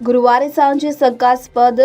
ગુરુવારે સાંજે શંકાસ્પદ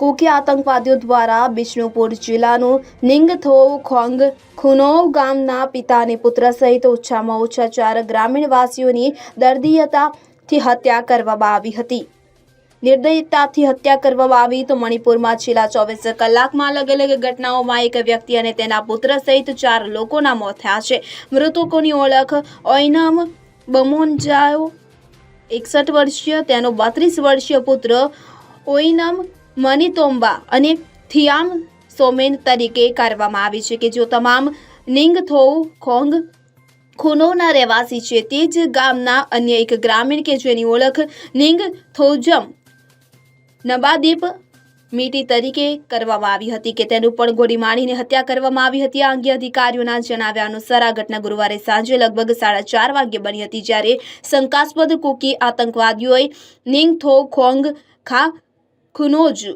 કુકી આતંકવાદીઓ દ્વારા બિષ્ણુપુર જિલ્લાનું નિંગથો ખોંગ ખુનોવ ગામના પિતા અને પુત્ર સહિત ઓછામાં ઓછા ચાર ગ્રામીણવાસીઓની દર્દીયતાથી હત્યા કરવામાં આવી હતી. નિર્દયતાથી હત્યા કરવામાં આવી તો મણિપુરમાં છેલ્લા ચોવીસ કલાકમાં અલગ અલગ ઘટનાઓમાં એક વ્યક્તિ અને તેના પુત્ર સહિત ચાર લોકોના મોત થયા છે. મૃતકોની ઓળખ ઓઇનમ બમોનજાઓ એકસઠ વર્ષીય, તેનો બત્રીસ વર્ષીય પુત્ર ઓઇનમ મનીતોમ્બા અને થિયામ સોમેન તરીકે કરવામાં આવી છે કે જો તમામ નિંગથો ખોંગ ખુનોના રહેવાસી છે, તે જ ગામના અન્ય એક ગ્રામીણ કે જેની ઓળખ નિંગ થોજમ નબાદીપ મીટી તરીકે કરવામાં આવી હતી કે તેનું પણ ગોળી મારીને હત્યા કરવામાં આવી હતી. આ અંગે અધિકારીઓના જણાવ્યા અનુસાર આ ઘટના ગુરુવારે સાંજે લગભગ સાડા ચાર વાગ્યે બની હતી, જ્યારે શંકાસ્પદ કુકી આતંકવાદીઓએ નિંગથો, ખોંગ, ખા, ખુનોજ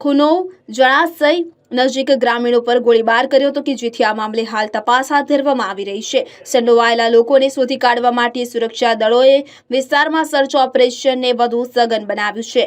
ખુનો જળાશય નજીક ગ્રામીણો પર ગોળીબાર કર્યો હતો કે જેથી આ મામલે હાલ તપાસ હાથ ધરવામાં આવી રહી છે. સંડોવાયેલા લોકોને શોધી કાઢવા માટે સુરક્ષા દળોએ વિસ્તારમાં સર્ચ ઓપરેશનને વધુ સઘન બનાવ્યું છે.